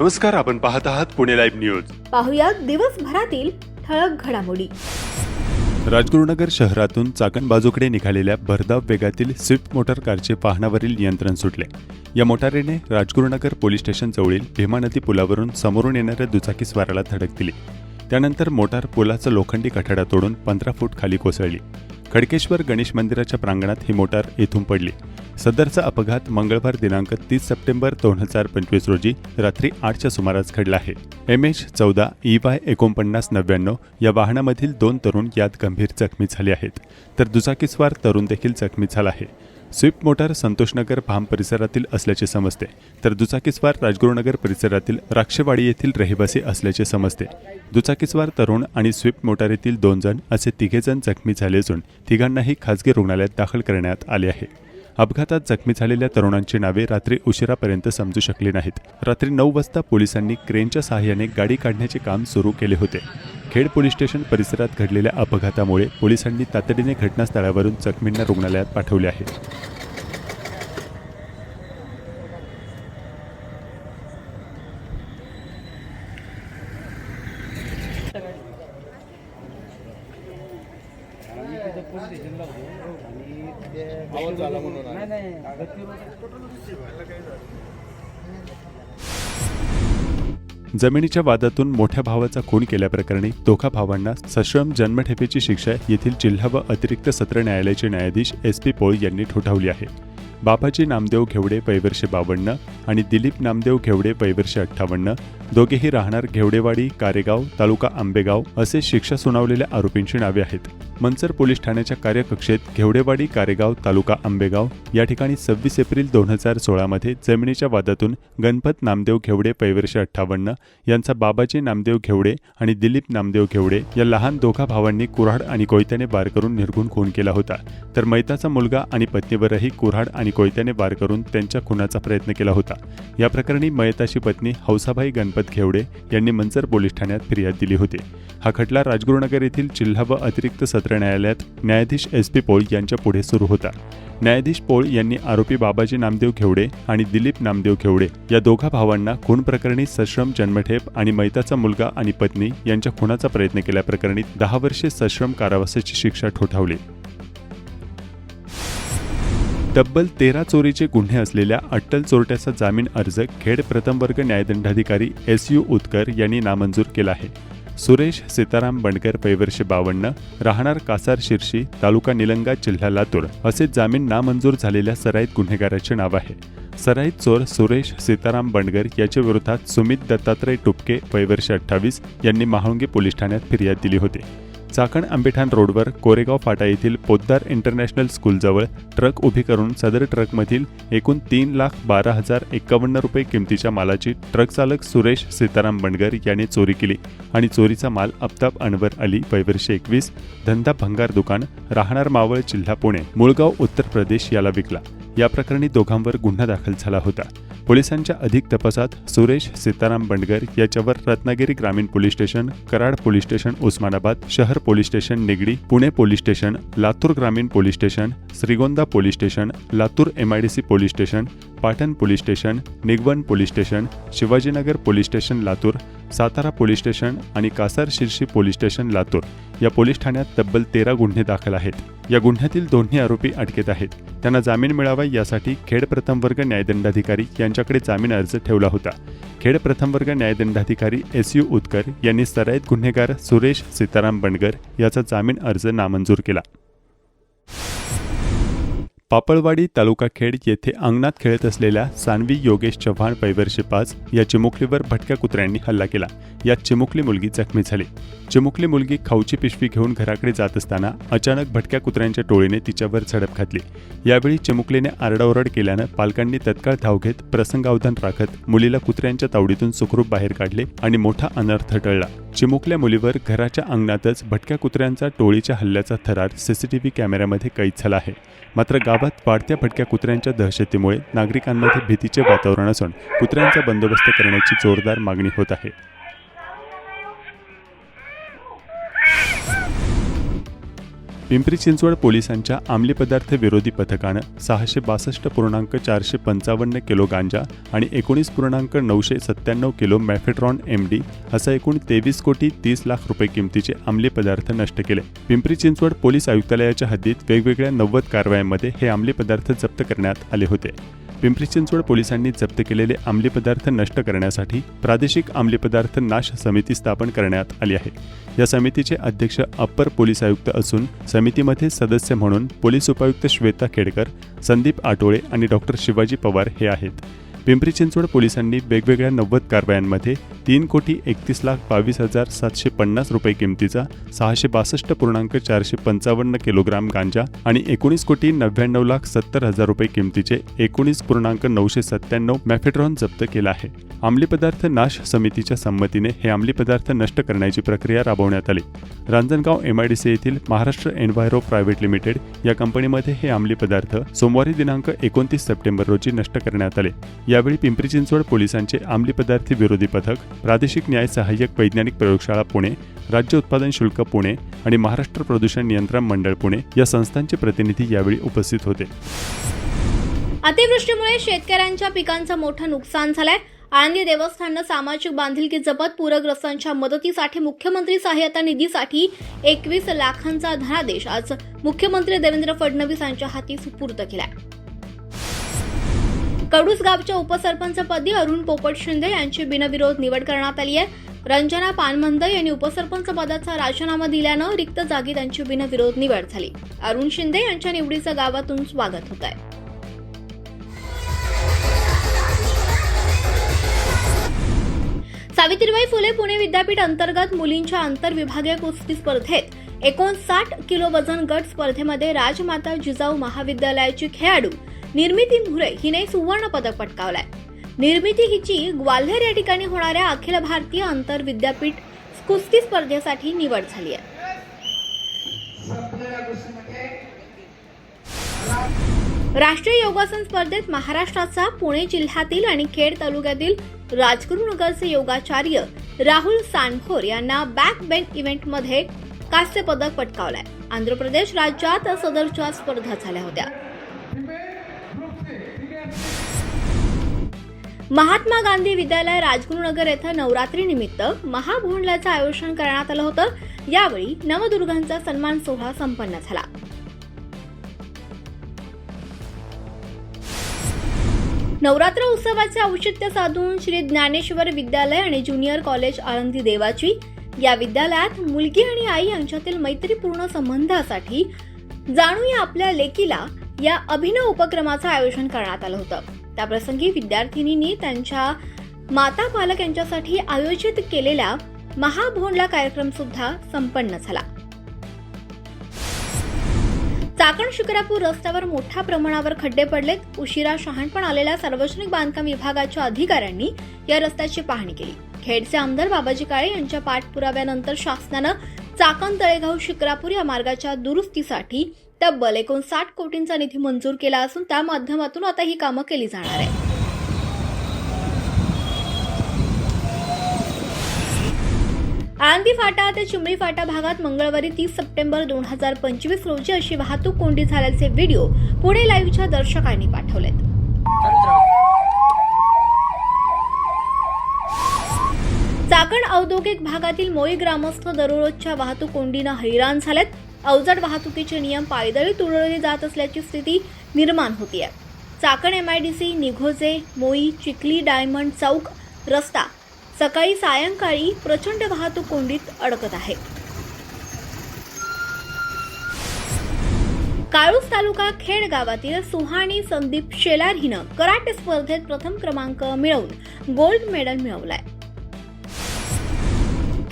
नमस्कार आपण पाहत आहात पुणे लाईव्ह न्यूज. पाहुयात दिवसभरातील ठळक घडामोडी. राजगुरुनगर शहरातून चाकण बाजूकडे निघालेल्या भरधाव वेगातील स्विफ्ट मोटार कारचे वाहनावरील नियंत्रण सुटले. या मोटारीने राजगुरुनगर पोलीस स्टेशन जवळील भीमा नदी पुलावरून समोरून येणाऱ्या दुचाकीस्वाराला धडक दिली. त्यानंतर मोटार पुलाचा लोखंडी कठाडा तोडून पंधरा फूट खाली कोसळली. खडकेश्वर गणेश मंदिराच्या प्रांगणात ही मोटार येथून पडली. सदरचा अपघात मंगळवार दिनांक तीस सप्टेंबर दोन हजार पंचवीस रोजी रात्री आठच्या सुमारास घडला आहे. एम एच चौदा ई वाय एकोणपन्नास नव्याण्णव या वाहनामधील दोन तरुण यात गंभीर जखमी झाले आहेत. तर दुचाकीस्वार तरुण देखील जखमी झाला आहे. स्विफ्ट मोटार संतोषनगर भाम परिसरातील असल्याचे समजते. तर दुचाकीस्वार राजगुरुनगर परिसरातील राक्षवाडी येथील रहिवासी असल्याचे समजते. दुचाकीस्वार तरुण आणि स्विफ्ट मोटारीतील दोन जण असे तिघेजण जखमी झाले असून तिघांनाही खासगी रुग्णालयात दाखल करण्यात आले आहे. अपघातात जखमी झालेल्या तरुणांची नावे रात्री उशिरापर्यंत समजू शकली नाहीत. रात्री नऊ वाजता पोलिसांनी क्रेनच्या सहाय्याने गाडी काढण्याचे काम सुरू केले होते. खेड पोलीस स्टेशन परिसरात घडलेल्या अपघातामुळे पोलिसांनी तातडीने घटनास्थळावरून जखमींना रुग्णालयात पाठवले आहे. जमिनीच्या वादातून मोठ्या भावाचा खून केल्याप्रकरणी दोघा भावांना सश्रम जन्मठेपेची शिक्षा येथील जिल्हा व अतिरिक्त सत्र न्यायालयाचे न्यायाधीश एस पी पोळ यांनी ठोठावली आहे. बाबाजी नामदेव घेवडे पैवर्षे बावन्न आणि दिलीप नामदेव घेवडे पैवर्षे अठ्ठावन्न दोघेही राहणार घेवडेवाडी कारेगाव तालुका आंबेगाव असे शिक्षा सुनावलेल्या आरोपींची नावे आहेत. मनसर पोलीस ठाण्याच्या कार्यकक्षेत घेवडेवाडी कारेगाव तालुका आंबेगाव या ठिकाणी सव्वीस एप्रिल दोन हजार सोळामध्ये जमिनीच्या वादातून गणपत नामदेव घेवडे पैवर्ष अठ्ठावन्न यांचा बाबाजी नामदेव घेवडे आणि दिलीप नामदेव घेवडे या लहान दोघा भावांनी कुऱ्हाड आणि कोयत्याने वार करून निर्गुण खून केला होता. तर मैताचा मुलगा आणि पत्नीवरही कुऱ्हाड आणि कोयत्याने वार करून त्यांच्या खुनाचा प्रयत्न केला होता. या प्रकरणी मयताची पत्नी हौसाबाई गणपत घेवडे यांनी मंचर पोलीस ठाण्यात फिर्याद दिली होती. हा खटला राजगुरुनगर येथील जिल्हा व अतिरिक्त सत्र न्यायालयात न्यायाधीश एस पी पोळ यांच्या पुढे सुरू होता. न्यायाधीश पोळ यांनी आरोपी बाबाजी नामदेव घेवडे आणि दिलीप नामदेव घेवडे या दोघा भावांना खून प्रकरणी सश्रम जन्मठेप आणि मैताचा मुलगा आणि पत्नी यांच्या खुनाचा प्रयत्न केल्याप्रकरणी दहा वर्षे सश्रम कारावासाची शिक्षा ठोठावली. तब्बल तेरा चोरीचे गुन्हे असलेल्या अट्टल चोरट्याचा जामीन अर्ज खेड प्रथम वर्ग न्यायदंडाधिकारी एस यू उत्कर यांनी नामंजूर केला आहे. सुरेश सीताराम बंडकर पैवर्षे बावन्न राहणार कासार शिर्शी तालुका निलंगा जिल्हा लातूर असे जामीन नामंजूर झालेल्या सराईत गुन्हेगाराचे नाव आहे. सराईत चोर सुरेश सीताराम बंडगर याच्या विरोधात सुमित दत्तात्रय टुपके पैवर्षे अठ्ठावीस यांनी महाळुंगे पोलीस ठाण्यात फिर्याद दिली होती. चाकण आंबेठाण रोडवर कोरेगाव फाटा येथील पोद्दार इंटरनॅशनल स्कूलजवळ ट्रक उभी करून सदर ट्रकमधील एकूण तीन लाख बारा हजार एकावन्न रुपये किमतीच्या मालाची ट्रक चालक सुरेश सीताराम बंडगर याने चोरी केली आणि चोरीचा माल अफताब अनवर अली वैवर्षे एकवीस धंदा भंगार दुकान राहणार मावळ जिल्हा पुणे मुळगाव उत्तर प्रदेश याला विकला. या प्रकरणी दोघांवर गुन्हा दाखल झाला होता. पोलिसांच्या अधिक तपासात सुरेश सीताराम बंडगर याच्यावर रत्नागिरी ग्रामीण police station Karad police station Osmanabad शहर police station Nigdi Pune police station Latur ग्रामीण police station Shrigonda police station Latur MIDC police station Patan police station Nigvan police station Shivajinagar police station Latur Satara police station आणि Kasar Shirshi police station Latur या police ठाण्यात तब्बल तेरा गुन्हे दाखल आहेत. या गुन्ह्यातील दोन्ही आरोपी अटकेत आहेत. त्यांना जामीन मिळावा यासाठी खेड प्रथम वर्ग न्यायदंडाधिकारी यांच्याकडे जामीन अर्ज ठेवला होता. खेड प्रथम वर्ग न्यायदंडाधिकारी एस यू उत्कर यांनी सराईत गुन्हेगार सुरेश सीताराम बंडगर याचा जामीन अर्ज नामंजूर केला. पापळवाडी तालुका खेड येथे अंगणात खेळत असलेल्या सानवी योगेश चव्हाण पैवर्षे पाच या चिमुकलीवर भटक्या कुत्र्यांनी हल्ला केला. यात चिमुकली मुलगी जखमी झाली. चिमुकली मुलगी खाऊची पिशवी घेऊन घराकडे जात असताना अचानक भटक्या कुत्र्यांच्या टोळीने तिच्यावर झडप घातली. यावेळी चिमुकलीने आरडाओरड केल्यानं पालकांनी तत्काळ धाव घेत प्रसंगावधान राखत मुलीला कुत्र्यांच्या तावडीतून सुखरूप बाहेर काढले आणि मोठा अनर्थ टळला. चिमुकल्या मुलीवर घराच्या अंगणातच भटक्या कुत्र्यांचा टोळीच्या हल्ल्याचा थरार सीसीटीव्ही कॅमेऱ्यामध्ये कैद झाला आहे. मात्र गावात वाढत्या फटक्या कुत्र्यांच्या दहशतीमुळे नागरिकांमध्ये भीतीचे वातावरण असून कुत्र्यांचा बंदोबस्त करण्याची जोरदार मागणी होत आहे. पिंपरी चिंचवड पोलिसांच्या अंमली पदार्थ विरोधी पथकानं सहाशे बासष्ट पूर्णांक चारशे पंचावन्न किलो गांजा आणि एकोणीस पूर्णांक नऊशे सत्त्याण्णव किलो मॅफेट्रॉन एम डी असा एकूण तेवीस कोटी तीस लाख रुपये किमतीचे अंमली पदार्थ नष्ट केले. पिंपरी चिंचवड पोलीस आयुक्तालयाच्या हद्दीत वेगवेगळ्या नव्वद कारवायांमध्ये हे अंमली पदार्थ जप्त करण्यात आले होते. पिंपरी चिंचवड पोलिसांनी जप्त केलेले अंमली पदार्थ नष्ट करण्यासाठी प्रादेशिक अंमली पदार्थ नाश समिती स्थापन करण्यात आली आहे. या समितीचे अध्यक्ष अप्पर पोलीस आयुक्त असून समितीमध्ये सदस्य म्हणून पोलीस उपायुक्त श्वेता खेडकर संदीप आटोळे आणि डॉक्टर शिवाजी पवार हे आहेत. पिंपरी चिंचवड पोलिसांनी वेगवेगळ्या नव्वद कारवायांमध्ये तीन कोटी एकतीस लाख बावीस हजार सातशे पन्नास रुपये किमतीचा सहाशे बासष्ट पूर्णांक चारशे पंचावन्न किलोग्राम गांजा आणि एकोणीस कोटी नव्याण्णव लाख सत्तर हजार रुपये किमतीचे एकोणीस पूर्णांक नऊशे सत्त्याण्णव मॅफेट्रॉन जप्त केला आहे. अंमली पदार्थ नाश समितीच्या संमतीने हे अंमली पदार्थ नष्ट करण्याची प्रक्रिया राबवण्यात आली. रांजणगाव एमआयडीसी येथील महाराष्ट्र एन्व्हायरो प्रायव्हेट लिमिटेड या कंपनीमध्ये हे अंमली पदार्थ सोमवारी दिनांक एकोणतीस सप्टेंबर रोजी नष्ट करण्यात आले. यावेळी पिंपरी चिंचवड पोलिसांचे अंमली पदार्थ विरोधी पथक प्रादेशिक न्याय सहाय्यक वैज्ञानिक प्रयोगशाळा पुणे राज्य उत्पादन शुल्क पुणे आणि महाराष्ट्र प्रदूषण नियंत्रण मंडळ पुणे या संस्थांचे प्रतिनिधी यावेळी उपस्थित होते. अतिवृष्टीमुळे शेतकऱ्यांच्या पिकांचं मोठं नुकसान झालंय. आळंदी देवस्थाननं सामाजिक बांधिलकी जपत पूरग्रस्तांच्या मदतीसाठी मुख्यमंत्री सहाय्यता निधीसाठी एकवीस लाखांचा धनादेश आज मुख्यमंत्री देवेंद्र फडणवीस यांच्या हाती सुपूर्द केलाय. कडूस गावच्या उपसरपंचपदी अरुण पोपट शिंदे यांची बिनविरोध निवड करण्यात आली आहे. रंजना पानमंद यांनी उपसरपंच पदाचा राजीनामा दिल्यानं रिक्त जागी त्यांची बिनविरोध निवड झाली. अरुण शिंदे यांच्या निवडीचं गावातून स्वागत होत आहे. सावित्रीबाई फुले पुणे विद्यापीठ अंतर्गत मुलींच्या आंतरविभागीय कुस्ती स्पर्धेत एकोणसाठ किलो वजन गट स्पर्धेमध्ये राजमाता जिजाऊ महाविद्यालयाची खेळाडू निर्मिती मुरे हिने सुवर्ण पदक पटकावलाय. निर्मिती हिची ग्वाल्हेर या ठिकाणी होणाऱ्या अखिल भारतीय आंतर विद्यापीठ कुस्ती स्पर्धेसाठी निवड झाली आहे. राष्ट्रीय योगासन स्पर्धेत महाराष्ट्राचा पुणे जिल्ह्यातील आणि खेड तालुक्यातील राजगुरुनगरचे योगाचार्य राहुल सानखोर यांना बॅक बेंच इव्हेंटमध्ये कांस्य पदक पटकावलंय. आंध्र प्रदेश राज्यात सदरच्या स्पर्धा झाल्या होत्या. महात्मा गांधी विद्यालय राजगुरुनगर येथे नवरात्री निमित्त महाभोंडल्याचं आयोजन करण्यात आलं होतं. यावेळी नवदुर्गांचा सन्मान सोहळा संपन्न झाला. नवरात्र उत्सवाचे औचित्य साधून श्री ज्ञानेश्वर विद्यालय आणि ज्युनियर कॉलेज आळंदी देवाची या विद्यालयात मुलगी आणि आई यांच्यातील मैत्रीपूर्ण संबंधासाठी जाणूया आपल्या लेकीला या अभिनव उपक्रमाचं आयोजन करण्यात आलं होतं. त्याप्रसंगी विद्यार्थिनींनी त्यांच्या माता पालक यांच्यासाठी आयोजित केलेल्या महाभोंडला कार्यक्रम सुद्धा संपन्न झाला. चाकण शिक्रापूर रस्त्यावर मोठ्या प्रमाणावर खड्डे पडलेत. उशिरा शहाणपण आलेल्या सार्वजनिक बांधकाम विभागाच्या अधिकाऱ्यांनी या रस्त्याची पाहणी केली. खेडचे आमदार बाबाजी काळे यांच्या पाठपुराव्यानंतर शासनानं चाकण तळेगाव शिक्रापूर या मार्गाच्या दुरुस्तीसाठी तब्बल एकोणसाठ कोटींचा निधी मंजूर केला असून त्या माध्यमातून आता ही कामं केली जाणार आहे आळंदी फाटा ते चिंबळी फाटा भागात मंगळवारी तीस सप्टेंबर दोन हजार पंचवीस रोजी अशी वाहतूक कोंडी झाल्याचे व्हिडिओ पुणे लाईव्हच्या दर्शकांनी पाठवलेत. चाकण औद्योगिक भागातील मोई ग्रामस्थ दररोजच्या वाहतूक कोंडीनं हैराण झालेत. अवजड वाहतुकीचे नियम पायदळी तुडवले जात असल्याची स्थिती निर्माण होतीये. Chakan M I D C Nighoje Moi Chikhali diamond चौक रस्ता सकाळी सायंकाळी प्रचंड वाहतूक कोंडीत अडकत आहे. काळूस तालुका खेड गावातील सुहाणी संदीप शेलार हिनं कराटे स्पर्धेत प्रथम क्रमांक मिळवून गोल्ड मेडल मिळवलाय.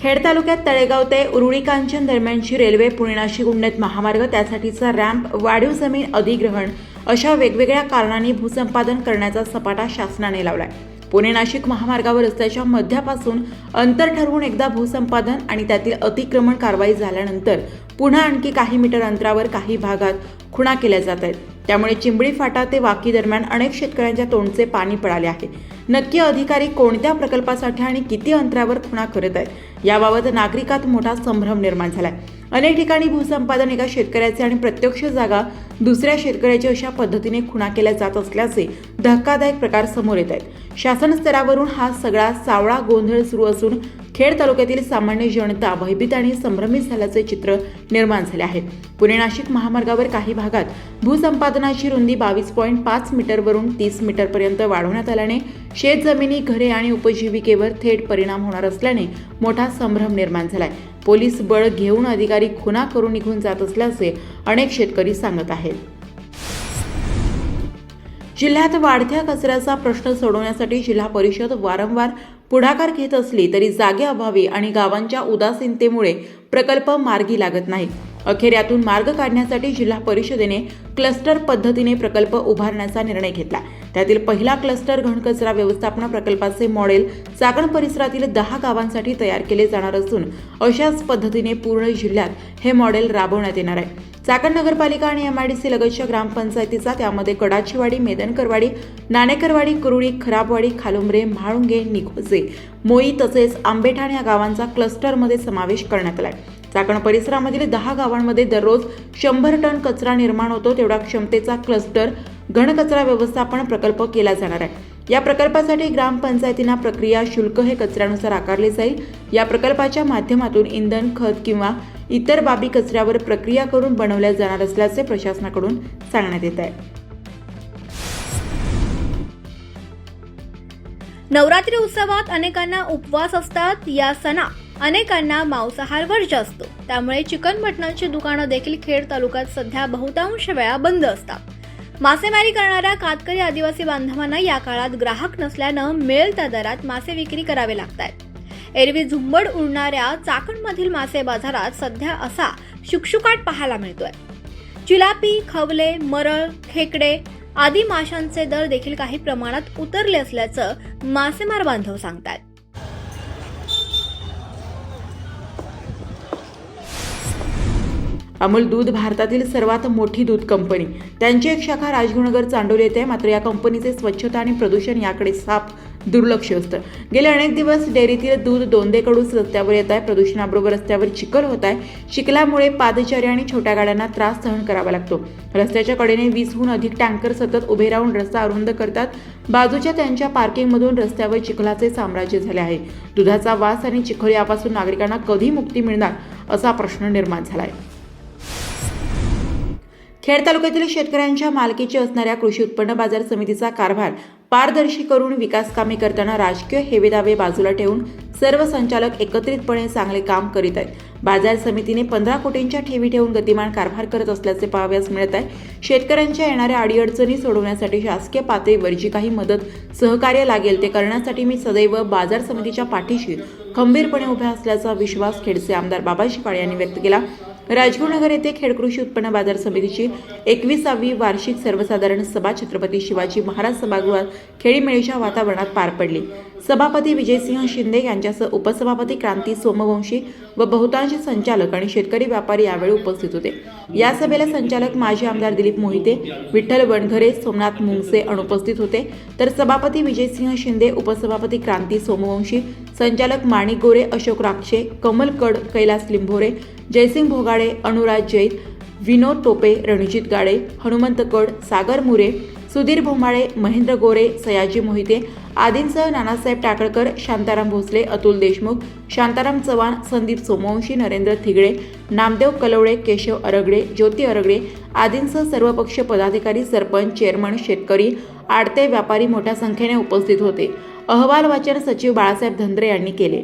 खेड तालुक्यात तळेगाव ते उरुळी कांचन दरम्यानची रेल्वे पुणे नाशिक उन्नत महामार्ग त्यासाठीचा रॅम्प वाढीव जमीन अधिग्रहण अशा वेगवेगळ्या कारणांनी भूसंपादन करण्याचा सपाटा शासनाने लावलाय. पुणे नाशिक महामार्गावर रस्त्याच्या मध्यापासून अंतर ठरवून एकदा भूसंपादन आणि त्यातील अतिक्रमण कारवाई झाल्यानंतर पुन्हा आणखी काही मीटर अंतरावर काही भागात खुणा केल्या जात आहेत. त्यामुळे चिंबळी फाटा ते वाकी दरम्यान अनेक शेतकऱ्यांच्या तोंडचे पाणी पळाले आहे. नक्की अधिकारी कोणत्या प्रकल्पासाठी आणि किती अंतरावर खुणा करत आहेत? याबाबत नागरिकात मोठा संभ्रम निर्माण झालाय. अनेक ठिकाणी भूसंपादन एका शेतकऱ्याचे आणि प्रत्यक्ष जागा दुसऱ्या शेतकऱ्याची अशा पद्धतीने खुणा केल्या जात असल्याचे धक्कादायक प्रकार समोर येत आहेत. शासन स्तरावरून हा सगळा सावळा गोंधळ सुरू असून खेड तालुक्यातील सामान्य जनता भयभीत आणि संभ्रमित झाल्याचे चित्र निर्माण झाले आहे. पुणे नाशिक महामार्गावर काही भागात भूसंपादनाची रुंदी बावीस पॉईंट पाच मीटरवरून तीस मीटरपर्यंत वाढवण्यात आल्याने शेतजमिनी घरे आणि उपजीविकेवर थेट परिणाम होणार असल्याने मोठा संभ्रम निर्माण झालाय. पोलीस बळ घेऊन अधिकारी खुना करून निघून जात असल्याचे अनेक शेतकरी सांगत आहेत. जिल्ह्यात वाढत्या कचऱ्याचा प्रश्न सोडवण्यासाठी जिल्हा परिषद वारंवार पुढाकार घेत असली तरी जागे अभावी आणि गावांच्या उदासीनतेमुळे प्रकल्प मार्गी लागत नाही. अखेर यातून मार्ग काढण्यासाठी जिल्हा परिषदेने क्लस्टर पद्धतीने प्रकल्प उभारण्याचा निर्णय घेतला. त्यातील पहिला क्लस्टर घनकचरा व्यवस्थापन प्रकल्पाचे मॉडेल चाकण परिसरातील दहा गावांसाठी तयार केले जाणार असून अशाच पद्धतीने पूर्ण जिल्ह्यात हे मॉडेल राबवण्यात येणार आहे. चाकण नगरपालिका आणि एमआयडीसी लगतच्या ग्रामपंचायतीचा त्यामध्ये कडाचीवाडी मेदनकरवाडी नाणेकरवाडी कुरुळी खराबवाडी खालुंबरे म्हाळुंगे निघोजे मोई तसेच आंबेठाण या गावांचा क्लस्टरमध्ये समावेश करण्यात आलाय चाकण परिसरामधील दहा गावांमध्ये दररोज शंभर टन कचरा निर्माण होतो. तेवढा क्षमतेचा क्लस्टर घनकचरा व्यवस्थापन प्रकल्प केला जाणार आहे. या प्रकल्पासाठी ग्रामपंचायतींना प्रक्रिया शुल्क हे कचऱ्यानुसार आकारले जाईल. या प्रकल्पाच्या माध्यमातून इंधन खत किंवा इतर बाबी कचऱ्यावर प्रक्रिया करून बनवल्या जाणार असल्याचे प्रशासनाकडून सांगण्यात येत आहे. नवरात्री उत्सवात अनेकांना उपवास असतात. या सणा अनेकांना मांसाहार वर्ज असतो त्यामुळे चिकन मटणाची दुकानं देखील खेड तालुक्यात सध्या बहुतांश वेळा बंद असतात. मासेमारी करणाऱ्या कातकरी आदिवासी बांधवांना या काळात ग्राहक नसल्यानं मिळेल त्या दरात मासे विक्री करावे लागत आहेत एरवी झुंबड उडणाऱ्या चाकणमधील मासे बाजारात सध्या असा शुकशुकाट पाहायला मिळतोय. चिलापी खवले मरळ खेकडे आदी माशांचे दर देखील काही प्रमाणात उतरले असल्याचं मासेमार बांधव सांगतात अमूल दूध भारतातील सर्वात मोठी दूध कंपनी. त्यांची एक शाखा राजगुरुनगर चांडोली येते आहे. मात्र या कंपनीचे स्वच्छता आणि प्रदूषण याकडे साफ दुर्लक्ष असतं. गेले अनेक दिवस डेअरीतील दूध दोंदेकडून रस्त्यावर येत आहे प्रदूषणाबरोबर रस्त्यावर चिखल होत आहे. चिखलामुळे पादचारी आणि छोट्या गाड्यांना त्रास सहन करावा लागतो. रस्त्याच्या कडेने वीसहून अधिक टँकर सतत उभे राहून रस्ता अरुंद करतात. बाजूच्या त्यांच्या पार्किंगमधून रस्त्यावर चिखलाचे साम्राज्य झाले आहे. दुधाचा वास आणि चिखल यापासून नागरिकांना कधी मुक्ती मिळणार असा प्रश्न निर्माण झाला आहे खेड तालुक्यातील शेतकऱ्यांच्या मालकीची असणाऱ्या कृषी उत्पन्न बाजार समितीचा कारभार पारदर्शी करून विकास कामे करताना राजकीय हेवेदावे बाजूला ठेवून सर्व संचालक एकत्रितपणे चांगले काम करीत आहेत. बाजार समितीने पंधरा कोटींच्या ठेवी ठेवून गतिमान कारभार करत असल्याचे पाहाव्यास मिळत आहे. शेतकऱ्यांच्या येणाऱ्या अडीअडचणी सोडवण्यासाठी शासकीय पातळीवर जी काही मदत सहकार्य लागेल ते करण्यासाठी मी सदैव बाजार समितीच्या पाठीशी खंबीरपणे उभ्या असल्याचा विश्वास खेडचे आमदार बाबाजी शिपाळे यांनी व्यक्त केला. राजगुरुनगर येथे खेड कृषी उत्पन्न बाजार समितीची एकविसावी वार्षिक सर्वसाधारण सभा छत्रपती शिवाजी महाराज सभागृहात खेळीमेळीच्या वातावरणात पार पडली. सभापती विजयसिंह शिंदे यांच्यासह उपसभापती क्रांती सोमवंशी व बहुतांश संचालक आणि शेतकरी व्यापारी यावेळी उपस्थित होते. या सभेला संचालक माजी आमदार दिलीप मोहिते विठ्ठल वणघरे सोमनाथ मुंगसे अनुपस्थित होते. तर सभापती विजयसिंह शिंदे उपसभापती क्रांती सोमवंशी संचालक माणिक गोरे अशोक राक्षे कमल कड कैलास लिंभोरे जयसिंग भोगाडे अनुराज जैत विनोद टोपे रणजित गाडे हनुमंत कड सागर मुरे सुधीर भोमाळे महेंद्र गोरे सयाजी मोहिते आदींसह नानासाहेब टाकळकर शांताराम भोसले अतुल देशमुख शांताराम चव्हाण संदीप सोमवंशी नरेंद्र थिगडे नामदेव कलवडे केशव अरगडे ज्योती अरगडे आदींसह सर्वपक्षीय पदाधिकारी सरपंच चेअरमन शेतकरी आडते व्यापारी मोठ्या संख्येने उपस्थित होते. अहवाल वाचन सचिव बाळासाहेब धंद्रे यांनी केले.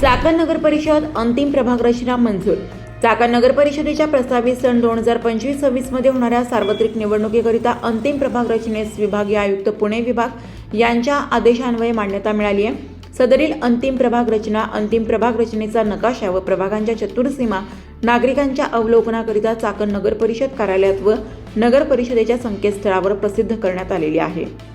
चाकण नगर परिषद अंतिम प्रभाग रचना मंजूर. चाकण नगर परिषदेच्या प्रस्तावित सन दोन हजार पंचवीस सव्वीसमध्ये होणाऱ्या सार्वत्रिक निवडणुकीकरिता अंतिम प्रभाग रचनेस विभागीय आयुक्त पुणे विभाग यांच्या आदेशान्वये मान्यता मिळाली आहे सदरील अंतिम प्रभाग रचना अंतिम प्रभाग रचनेचा नकाशा व प्रभागांच्या चतुर्सीमा नागरिकांच्या अवलोकनाकरिता चाकण नगर परिषद कार्यालयात व नगर परिषदेच्या संकेतस्थळावर प्रसिद्ध करण्यात आलेली आहे.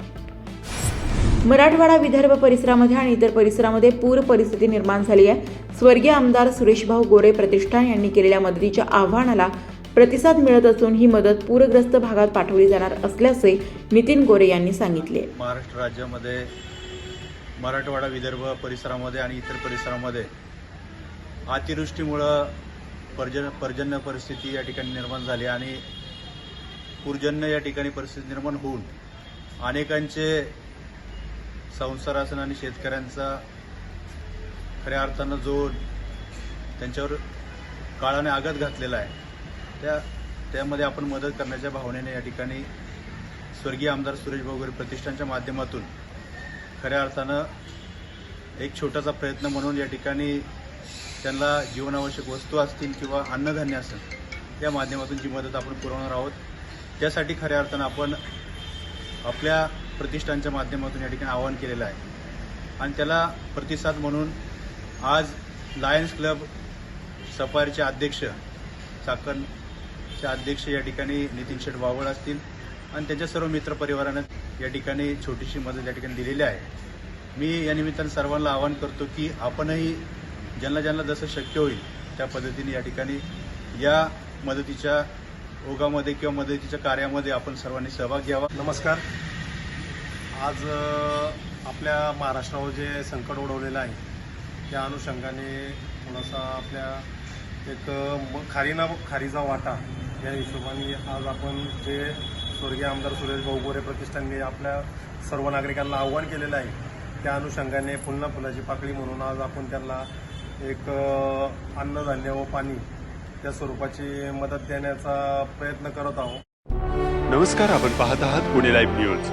मराठवाडा विदर्भ परिसरामध्ये आणि इतर परिसरामध्ये पूर परिस्थिती निर्माण झाली आहे. स्वर्गीय आमदार सुरेशभाऊ गोरे प्रतिष्ठान यांनी केलेल्या मदतीच्या आव्हानाला प्रतिसाद मिळत असून ही मदत पूरग्रस्त भागात पाठवली जाणार असल्याचे नितीन गोरे यांनी सांगितले. महाराष्ट्र राज्यामध्ये मराठवाडा विदर्भ परिसरामध्ये आणि इतर परिसरामध्ये अतिवृष्टीमुळं पर्जन पर्जन्य परिस्थिती या ठिकाणी निर्माण झाली आणि पूरजन्य या ठिकाणी परिस्थिती निर्माण होऊन अनेकांचे संसारासन आणि शेतकऱ्यांचा खऱ्या अर्थानं जो त्यांच्यावर काळाने आघात घातलेला आहे त्या त्यामध्ये आपण मदत करण्याच्या भावनेने या ठिकाणी स्वर्गीय आमदार सुरेश भाऊगरे प्रतिष्ठानच्या माध्यमातून खऱ्या अर्थानं एक छोटासा प्रयत्न म्हणून या ठिकाणी त्यांना जीवनावश्यक वस्तू असतील किंवा अन्नधान्य असेल या माध्यमातून जी मदत आपण पुरवणार आहोत त्यासाठी खऱ्या अर्थानं आपण आपल्या प्रतिष्ठानच्या माध्यमातून या ठिकाणी आवाहन केलेलं आहे. आणि त्याला प्रतिसाद म्हणून आज लायन्स क्लब सफारीचे अध्यक्ष चाकणचे अध्यक्ष या ठिकाणी नितीन शेठ वावळ असतील आणि त्यांच्या सर्व मित्रपरिवारानं या ठिकाणी छोटीशी मदत या ठिकाणी दिलेली आहे. मी या निमित्तानं सर्वांना आवाहन करतो की आपणही ज्यांना ज्यांना जसं शक्य होईल त्या पद्धतीने या ठिकाणी या मदतीच्या ओघामध्ये किंवा मदतीच्या कार्यामध्ये आपण सर्वांनी सहभाग घ्यावा. नमस्कार. आज आपल्या महाराष्ट्रावर जे संकट ओढवलेलं आहे त्या अनुषंगाने थोडासा आपल्या एक म- खारीना खारीचा वाटा या हिशोबाने आज आपण जे स्वर्गीय आमदार सुरेश भाऊ गोरे प्रतिष्ठानने आपल्या सर्व नागरिकांना आव्हान केलेलं आहे त्या अनुषंगाने पुन्हा फुलाची पाकळी म्हणून आज आपण त्यांना एक अन्नधान्य व पाणी त्या स्वरूपाची मदत देण्याचा प्रयत्न करत आहोत. नमस्कार आपण पाहत आहात पुणे लाईव्ह न्यूज